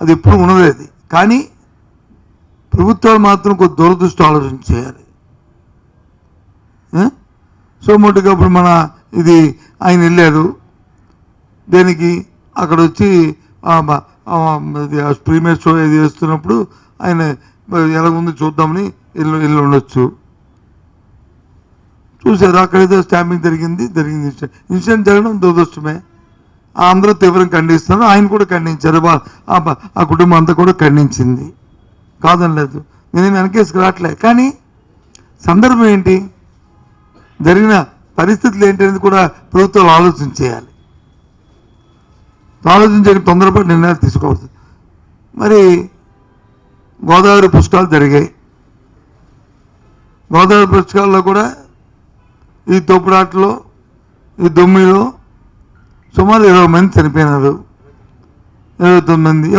అది ఎప్పుడు ఉన్నది అది కానీ ప్రభుత్వాలు మాత్రం కొద్ది దురదృష్టం ఆలోచన చేయాలి. సో మొట్టుగా అప్పుడు మన ఇది ఆయన వెళ్ళారు దేనికి? అక్కడ వచ్చి ప్రీమియర్ షో ఇది వేస్తున్నప్పుడు ఆయన ఎలా ఉంది చూద్దామని ఇల్లు ఇల్లు ఉండొచ్చు. చూశారు. అక్కడైతే స్టాంపింగ్ జరిగింది జరిగింది. ఇన్సిడెంట్ జరగడం దురదృష్టమే. అందరూ తీవ్రం ఖండిస్తున్నారు. ఆయన కూడా ఖండించారు. ఆ కుటుంబం అంతా కూడా ఖండించింది. కాదని లేదు నేను వెనకేసుకు రావట్లే. కానీ సందర్భం ఏంటి? జరిగిన పరిస్థితులు ఏంటి అనేది కూడా ప్రభుత్వాలు ఆలోచన చేయాలి. ఆలోచించే తొందరపాటు నిర్ణయాలు తీసుకోవద్దు మరి గోదావరి పుష్కాలు జరిగాయి. గోదావరి పుష్కాల్లో కూడా ఈ తోపుడాటలో ఈ దొమ్మిలో సుమారు ఇరవై మంది చనిపోయినారు. ఇరవై తొమ్మిది మంది.